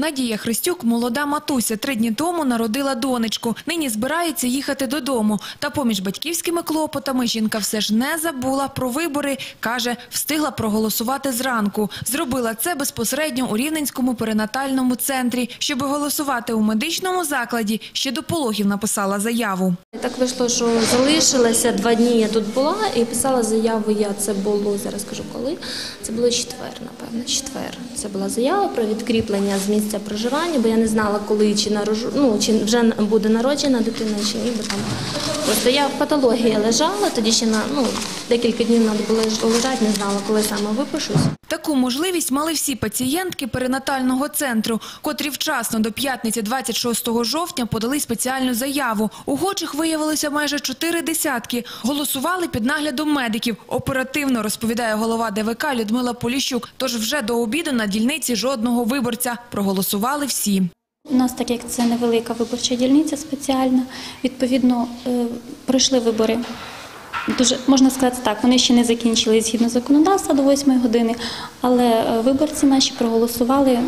Надія Христюк – молода матуся. Три дні тому народила донечку. Нині збирається їхати додому. Та поміж батьківськими клопотами жінка все ж не забула про вибори. Каже, встигла проголосувати зранку. Зробила це безпосередньо у Рівненському перинатальному центрі. Щоби голосувати у медичному закладі, ще до пологів написала заяву. Так вийшло, що залишилося два дні. Я тут була і писала заяву. Я це було зараз кажу, коли це було четвер, напевно, четвер. Це була заява про відкріплення з місця проживання, бо я не знала, коли чи нарожу, ну чи вже буде народжена дитина, чи ні, бо там просто я в патології лежала. Тоді ще на ну декілька днів треба було лежати, не знала, коли саме випишусь. Таку можливість мали всі пацієнтки перинатального центру, котрі вчасно до п'ятниці 26 жовтня подали спеціальну заяву. Охочих виявилося майже чотири десятки. Голосували під наглядом медиків. Оперативно розповідає голова ДВК Людмила Поліщук. Тож вже до обіду на дільниці жодного виборця. Проголосували всі. У нас, так як це невелика виборча дільниця спеціальна, відповідно е, пройшли вибори. Дуже можна сказати так, вони ще не закінчили згідно законодавства до 8 години, але е, виборці наші проголосували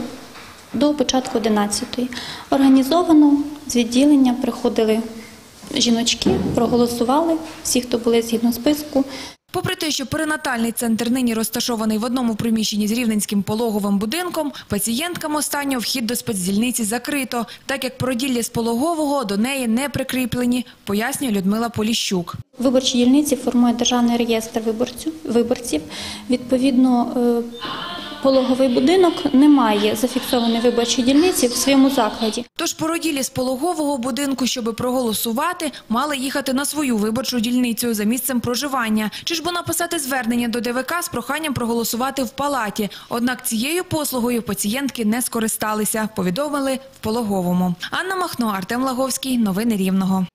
до початку 11-ї. Організовано з відділення приходили жіночки, проголосували всі, хто були згідно списку. Попри те, що перинатальний центр нині розташований в одному приміщенні з рівненським пологовим будинком, пацієнткам останнього вхід до спецдільниці закрито, так як породілля з пологового до неї не прикріплені, пояснює Людмила Поліщук. Виборчі дільниці формує державний реєстр виборців. Відповідно, е, пологовий будинок не має зафіксованої виборчої дільниці в своєму закладі. Тож породілі з пологового будинку, щоби проголосувати, мали їхати на свою виборчу дільницю за місцем проживання. Чи ж бо написати звернення до ДВК з проханням проголосувати в палаті. Однак цією послугою пацієнтки не скористалися, повідомили в пологовому. Анна Махно, Артем Лаговський. Новини Рівного.